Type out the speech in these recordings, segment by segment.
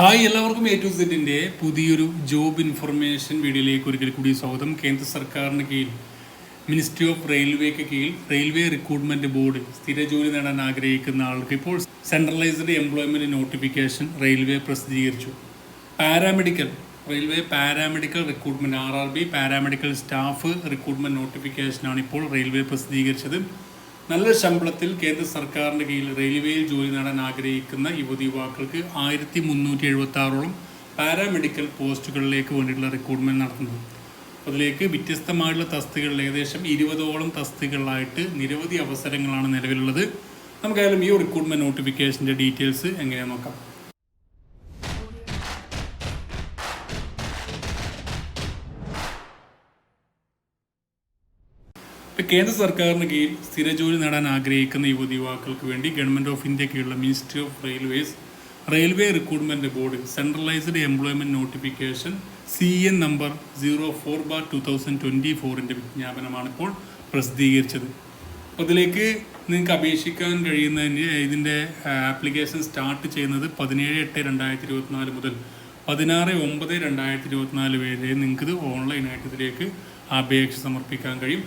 Hi എല്ലാവർക്കും A to സെറ്റിന്റെ പുതിയൊരു ജോബ് ഇൻഫർമേഷൻ വീഡിയോയിലേക്ക് ഒരിക്കൽ കൂടി സ്വാഗതം. കേന്ദ്ര സർക്കാരിന് കീഴിൽ മിനിസ്ട്രി ഓഫ് റെയിൽവേക്ക് കീഴിൽ റെയിൽവേ റിക്രൂട്ട്മെന്റ് ബോർഡ് സ്ഥിര ജോലി നേടാൻ ആഗ്രഹിക്കുന്ന ആൾക്ക് ഇപ്പോൾ സെൻട്രലൈസ്ഡ് എംപ്ലോയ്മെന്റ് നോട്ടിഫിക്കേഷൻ റെയിൽവേ പ്രസിദ്ധീകരിച്ചു. Paramedical railway paramedical recruitment R R B paramedical staff recruitment നോട്ടിഫിക്കേഷനാണ് ഇപ്പോൾ റെയിൽവേ പ്രസിദ്ധീകരിച്ചത്. നല്ല ശമ്പളത്തിൽ കേന്ദ്ര സർക്കാരിന്റെ കീഴിൽ റെയിൽവേയിൽ ജോലി നേടാൻ ആഗ്രഹിക്കുന്ന യുവതി യുവാക്കൾക്ക് ആയിരത്തി മുന്നൂറ്റി എഴുപത്തി ആറോളം പാരാമെഡിക്കൽ പോസ്റ്റുകളിലേക്ക് വേണ്ടിയിട്ടുള്ള റിക്രൂട്ട്മെന്റ് നടത്തുന്നത് അതിലേക്ക് വ്യത്യസ്തമായിട്ടുള്ള തസ്തികളിൽ ഏകദേശം ഇരുപതോളം തസ്തികളിലായിട്ട് നിരവധി അവസരങ്ങളാണ് നിലവിലുള്ളത്. നമുക്കായാലും ഈ റിക്രൂട്ട്മെന്റ് നോട്ടിഫിക്കേഷന്റെ ഡീറ്റെയിൽസ് എങ്ങനെയാണെന്ന് നോക്കാം. കേന്ദ്ര സർക്കാരിന് കീഴിൽ സ്ഥിരജോലി നേടാൻ ആഗ്രഹിക്കുന്ന യുവതി യുവാക്കൾക്ക് വേണ്ടി ഗവൺമെന്റ് ഓഫ് ഇന്ത്യ കീഴിലുള്ള ministry of railways railway recruitment board centralised employment notification C N number zero four bar two thousand twenty ഫോറിന്റെ വിജ്ഞാപനമാണ് ഇപ്പോൾ പ്രസിദ്ധീകരിച്ചത്. അപ്പോൾ ഇതിലേക്ക് നിങ്ങൾക്ക് അപേക്ഷിക്കാൻ കഴിയുന്നതിന് ഇതിന്റെ ആപ്ലിക്കേഷൻ സ്റ്റാർട്ട് ചെയ്യുന്നത് പതിനേഴ് എട്ട് രണ്ടായിരത്തി ഇരുപത്തിനാല് മുതൽ പതിനാറ് ഒമ്പത് രണ്ടായിരത്തി ഇരുപത്തിനാല് വരെ നിങ്ങൾക്ക് ഇത് ഓൺലൈനായിട്ട് ഇതിലേക്ക് അപേക്ഷ സമർപ്പിക്കാൻ കഴിയും.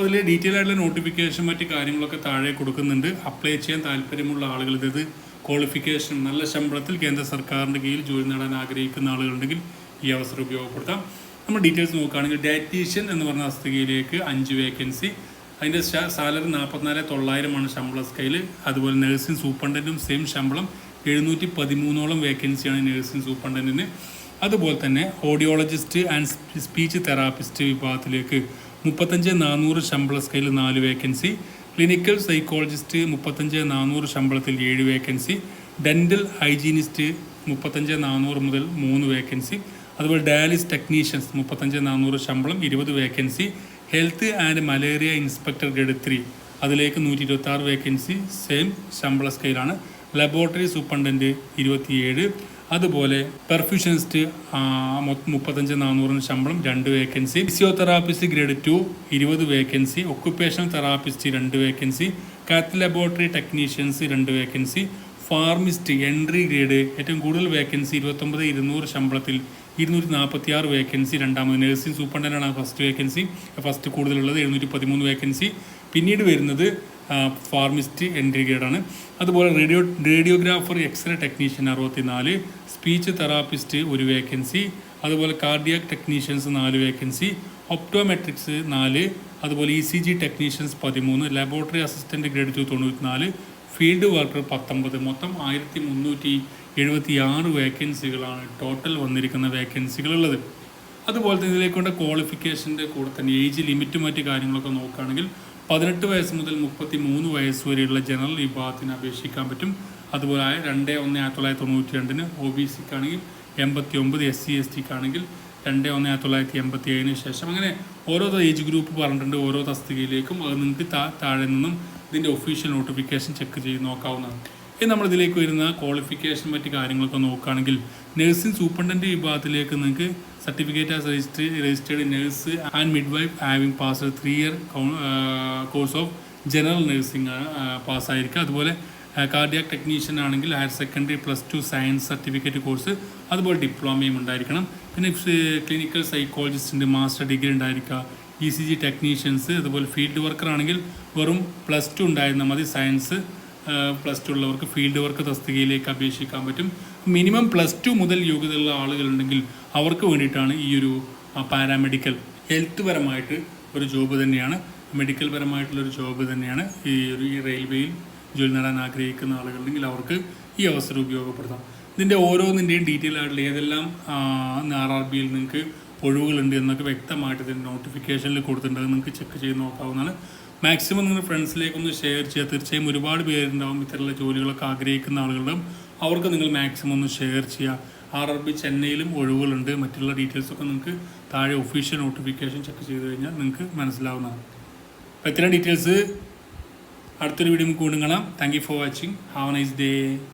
ഇതിൽ ഡീറ്റെയിൽ ആയിട്ടുള്ള നോട്ടിഫിക്കേഷൻ മറ്റ് കാര്യങ്ങളൊക്കെ താഴെ കൊടുക്കുന്നുണ്ട്. അപ്ലൈ ചെയ്യാൻ താല്പര്യമുള്ള ആളുകൾ ഇത് ക്വാളിഫിക്കേഷൻ നല്ല ശമ്പളത്തിൽ കേന്ദ്ര സർക്കാരിന്റെ കീഴിൽ ജോലി നേടാൻ ആഗ്രഹിക്കുന്ന ആളുകളുണ്ടെങ്കിൽ ഈ അവസരം ഉപയോഗപ്പെടുത്താം. നമ്മൾ ഡീറ്റെയിൽസ് നോക്കുകയാണെങ്കിൽ ഡയറ്റീഷ്യൻ എന്ന് പറഞ്ഞ തസ്തികയിലേക്ക് അഞ്ച് വേക്കൻസി അതിന്റെ സാലറി നാൽപ്പത്തിനാല് തൊള്ളായിരമാണ് ശമ്പള സ്കെയിൽ അതുപോലെ നഴ്സിംഗ് സൂപ്രണ്ടന്റും സെയിം ശമ്പളം. എഴുന്നൂറ്റി പതിമൂന്നോളം വേക്കൻസിയാണ് നഴ്സിംഗ് സൂപ്രണ്ടന്റിന് അതുപോലെ തന്നെ ഓഡിയോളജിസ്റ്റ് ആൻഡ് സ്പീച്ച് തെറാപ്പിസ്റ്റ് വിഭാഗത്തിലേക്ക് മുപ്പത്തഞ്ച് നാനൂറ് ശമ്പള സ്കെയിൽ നാല് വേക്കൻസി ക്ലിനിക്കൽ സൈക്കോളജിസ്റ്റ് മുപ്പത്തഞ്ച് നാനൂറ് ശമ്പളത്തിൽ ഏഴ് വേക്കൻസി ഡെന്റൽ ഹൈജീനിസ്റ്റ് മുപ്പത്തഞ്ച് നാനൂറ് മുതൽ മൂന്ന് വേക്കൻസി അതുപോലെ ഡയാലിസ് ടെക്നീഷ്യൻസ് മുപ്പത്തഞ്ച് നാനൂറ് ശമ്പളം ഇരുപത് vacancy health and malaria inspector grade three അതിലേക്ക് നൂറ്റി ഇരുപത്തി ആറ് വേക്കൻസി സെയിം ശമ്പള സ്കെയിലാണ് ലബോറട്ടറി സൂപ്രണ്ടന്റ് ഇരുപത്തിയേഴ്. അതുപോലെ പെർഫ്യൂഷനിസ്റ്റ് മുപ്പത്തഞ്ച് നാനൂറിന് ശമ്പളം രണ്ട് വേക്കൻസി ഫിസിയോതെറാപ്പിസ്റ്റ് ഗ്രേഡ് ടു ഇരുപത് വേക്കൻസി ഒക്യുപ്പേഷണൽ തെറാപ്പിസ്റ്റ് രണ്ട് വേക്കൻസി കാത്ത് ലബോറട്ടറി ടെക്നീഷ്യൻസ് രണ്ട് വേക്കൻസി ഫാർമിസ്റ്റ് എൻട്രി ഗ്രേഡ് ഏറ്റവും കൂടുതൽ വേക്കൻസി ഇരുപത്തൊമ്പത് ഇരുന്നൂറ് ശമ്പളത്തിൽ ഇരുന്നൂറ്റി നാൽപ്പത്തി ആറ് വേക്കൻസി രണ്ടാമത് നഴ്സിംഗ് സൂപ്രണ്ടന്റാണ് ഫസ്റ്റ് വേക്കൻസി ഫസ്റ്റ് കൂടുതലുള്ളത് എഴുന്നൂറ്റി പതിമൂന്ന് വേക്കൻസി പിന്നീട് വരുന്നത് ഫാർമിസ്റ്റ് എൻട്രി ഗ്രേഡാണ് അതുപോലെ radio radiographer X ray technician അറുപത്തിനാല് സ്പീച്ച് തെറാപ്പിസ്റ്റ് ഒരു വേക്കൻസി അതുപോലെ കാർഡിയാക് ടെക്നീഷ്യൻസ് നാല് വേക്കൻസി ഒപ്റ്റോമെട്രിക്സ് നാല് അതുപോലെ ഇ സി ജി ടെക്നീഷ്യൻസ് പതിമൂന്ന് ലബോറട്ടറി അസിസ്റ്റന്റ് ഗ്രേഡ് ടു തൊണ്ണൂറ്റിനാല് ഫീൽഡ് വർക്കർ പത്തൊമ്പത്. മൊത്തം ആയിരത്തി മുന്നൂറ്റി എഴുപത്തി ആറ് വേക്കൻസികളാണ് ടോട്ടൽ വന്നിരിക്കുന്ന വേക്കൻസികളുള്ളത് അതുപോലെ തന്നെ ഇതിലേക്കൊണ്ട് ക്വാളിഫിക്കേഷന്റെ കൂടെ തന്നെ ഏജ് ലിമിറ്റും മറ്റ് കാര്യങ്ങളൊക്കെ നോക്കുകയാണെങ്കിൽ പതിനെട്ട് വയസ്സ് മുതൽ മുപ്പത്തി മൂന്ന് വയസ്സ് വരെയുള്ള ജനറൽ വിഭാഗത്തിന് അപേക്ഷിക്കാൻ പറ്റും. അതുപോലെ രണ്ട് ഒന്ന് ആയിരത്തി തൊള്ളായിരത്തി തൊണ്ണൂറ്റി രണ്ടിന് ഒ ബി സിക്കാണെങ്കിൽ എൺപത്തി ഒമ്പത് എസ് സി എസ് ടിക്കാണെങ്കിൽ രണ്ട് ഒന്ന് ആയിരത്തി തൊള്ളായിരത്തി എൺപത്തി ഏഴിന് ശേഷം. അങ്ങനെ ഓരോ ഏജ് ഗ്രൂപ്പ് പറഞ്ഞിട്ടുണ്ട് ഓരോ തസ്തികയിലേക്കും. അത് നിങ്ങൾക്ക് താ താഴെ നിന്നും ഇതിന്റെ ഒഫീഷ്യൽ നോട്ടിഫിക്കേഷൻ ചെക്ക് ചെയ്ത് നോക്കാവുന്നതാണ്. ഇനി നമ്മളിതിലേക്ക് വരുന്ന ക്വാളിഫിക്കേഷൻ മറ്റ് കാര്യങ്ങളൊക്കെ നോക്കുകയാണെങ്കിൽ നഴ്സിംഗ് സൂപ്രണ്ടന്റ് വിഭാഗത്തിലേക്ക് നിങ്ങൾക്ക് certificate as register registered nurse and midwife having pass three year course of general nursing പാസ്സായിരിക്കുക അതുപോലെ കാർഡിയാക് ടെക്നീഷ്യൻ ആണെങ്കിൽ higher secondary plus two science certificate course അതുപോലെ ഡിപ്ലോമയും ഉണ്ടായിരിക്കണം. പിന്നെ ക്ലിനിക്കൽ സൈക്കോളജിസ്റ്റിന്റെ മാസ്റ്റർ ഡിഗ്രി ഉണ്ടായിരിക്കുക ഇ സി ജി ടെക്നീഷ്യൻസ് അതുപോലെ field worker ആണെങ്കിൽ വെറും പ്ലസ് ടു ഉണ്ടായിരുന്നാൽ മതി. സയൻസ് പ്ലസ് ടു ഉള്ളവർക്ക് ഫീൽഡ് വർക്ക് തസ്തികയിലേക്ക് അപേക്ഷിക്കാൻ പറ്റും. മിനിമം പ്ലസ് ടു മുതൽ യോഗ്യതയുള്ള ആളുകളുണ്ടെങ്കിൽ അവർക്ക് വേണ്ടിയിട്ടാണ് ഈ ഒരു പാരാമെഡിക്കൽ ഹെൽത്ത് പരമായിട്ട് ഒരു ജോബ് തന്നെയാണ്. മെഡിക്കൽ പരമായിട്ടുള്ളൊരു ജോബ് തന്നെയാണ് ഈ ഒരു ഈ റെയിൽവേയിൽ ജോലി നേടാൻ ആഗ്രഹിക്കുന്ന ആളുകളുണ്ടെങ്കിൽ അവർക്ക് ഈ അവസരം ഉപയോഗപ്പെടുത്താം. ഇതിന്റെ ഓരോന്നിന്റെയും ഡീറ്റെയിൽ ആയിട്ടുള്ള ഏതെല്ലാം ആർ ആർ ബിയിൽ നിങ്ങൾക്ക് ഒഴിവുകളുണ്ട് എന്നൊക്കെ വ്യക്തമായിട്ട് ഇതിന്റെ നോട്ടിഫിക്കേഷനിൽ കൊടുത്തിട്ടുണ്ട്. നിങ്ങൾക്ക് ചെക്ക് ചെയ്ത് നോക്കാവുന്നതാണ്. മാക്സിമം നിങ്ങൾ ഫ്രണ്ട്സിലേക്ക് ഒന്ന് ഷെയർ ചെയ്യുക തീർച്ചയായും ഒരുപാട് പേരുണ്ടാവും ഇത്തരത്തിലുള്ള ജോലികളൊക്കെ ആഗ്രഹിക്കുന്ന ആളുകളും അവർക്ക് നിങ്ങൾ മാക്സിമം ഒന്ന് ഷെയർ ചെയ്യുക ആർ ആർ ബി ചെന്നൈയിലും ഒഴിവുകളുണ്ട്. മറ്റുള്ള ഡീറ്റെയിൽസൊക്കെ നിങ്ങൾക്ക് താഴെ ഒഫീഷ്യൽ നോട്ടിഫിക്കേഷൻ ചെക്ക് ചെയ്ത് കഴിഞ്ഞാൽ നിങ്ങൾക്ക് മനസ്സിലാവുന്നതാണ്. അപ്പോൾ ഇത്തരം ഡീറ്റെയിൽസ് അടുത്തൊരു വീഡിയോ വീണ്ടും കാണാം. Thank you for watching have nice day